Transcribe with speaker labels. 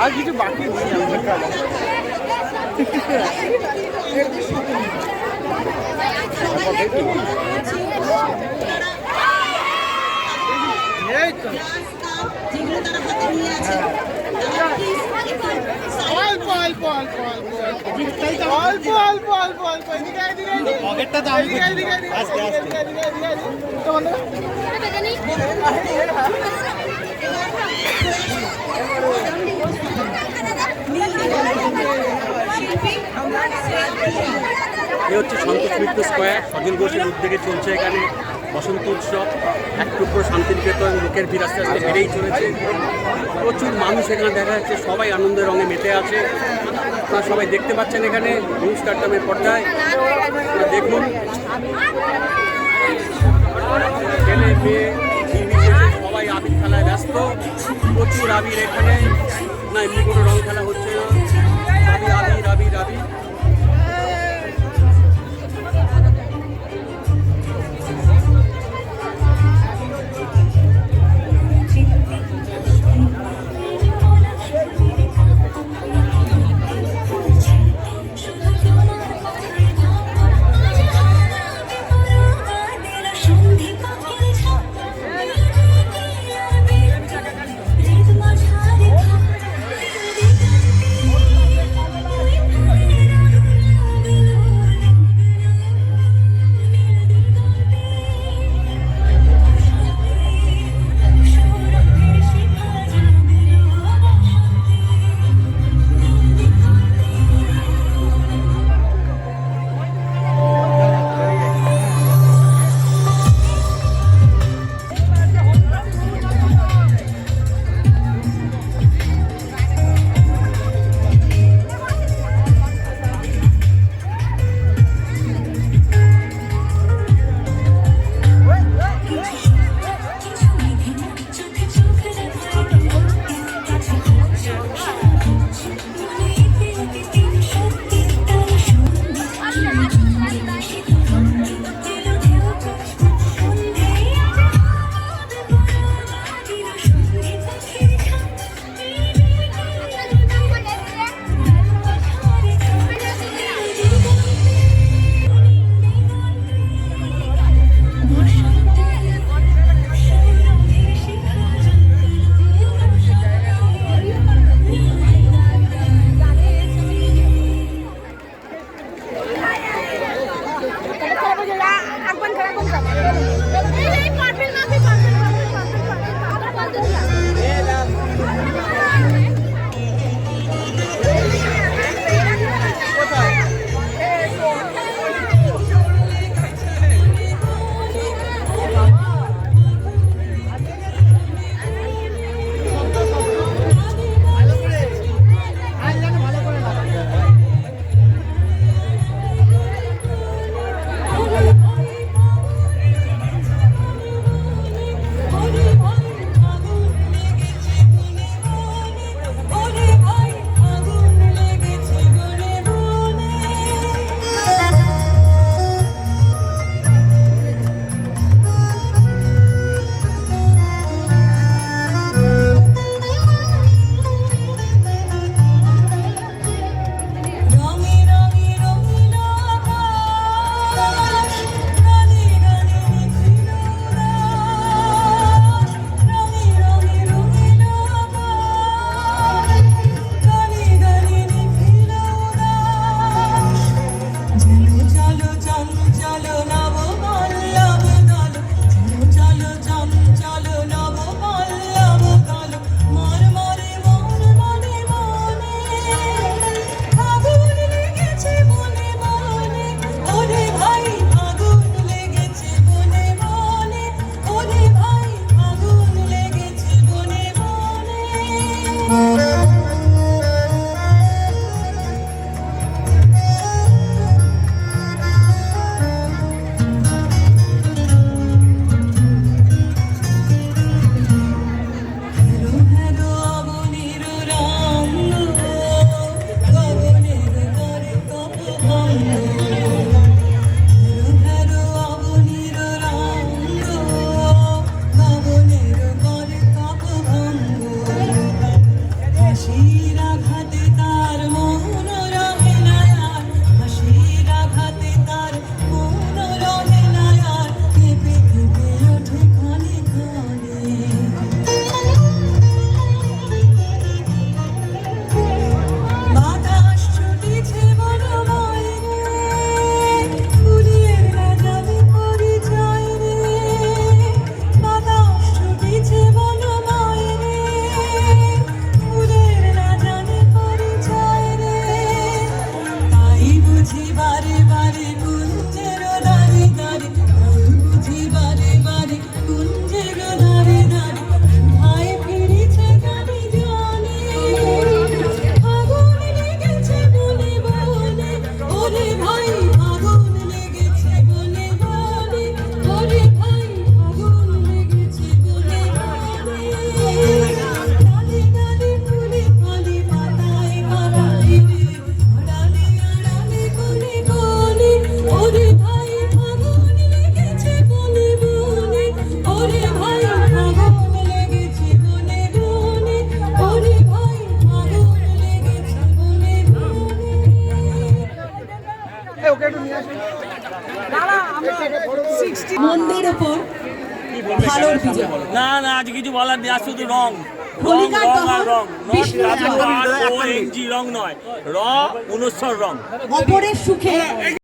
Speaker 1: আর কিছু বাকি
Speaker 2: যেগুলো তারা হাতে নিয়ে আছে।
Speaker 3: এ হচ্ছে সন্তোষ মিত্র স্কোয়ার। অনিল ঘোষের উদ্যোগে চলছে এখানে বসন্ত উৎসব, এক টুকরো শান্তিনিকেতন, লোকের ভিড় আস্তে আস্তে বেড়েই চলেছে। প্রচুর মানুষ এখানে দেখা যাচ্ছে, সবাই আনন্দের রঙে মেতে আছে। আপনারা সবাই দেখতে পাচ্ছেন এখানে নিউজ কার্টামের পর্দায়। দেখুন। ছেলে, মেয়ে সবাই আবির খেলায় ব্যস্ত। প্রচুর আবির এখানে। না, এমনি কোনো রং খেলা হচ্ছে না। আবির আবির আবির
Speaker 2: মন্দের ওপর ভালোর বিজয়
Speaker 4: না না আজ কিছু বলার নেই আজ শুধু রং। রং আর রং। রং নয়। র অনুস্বর রং।
Speaker 2: অপরের সুখে।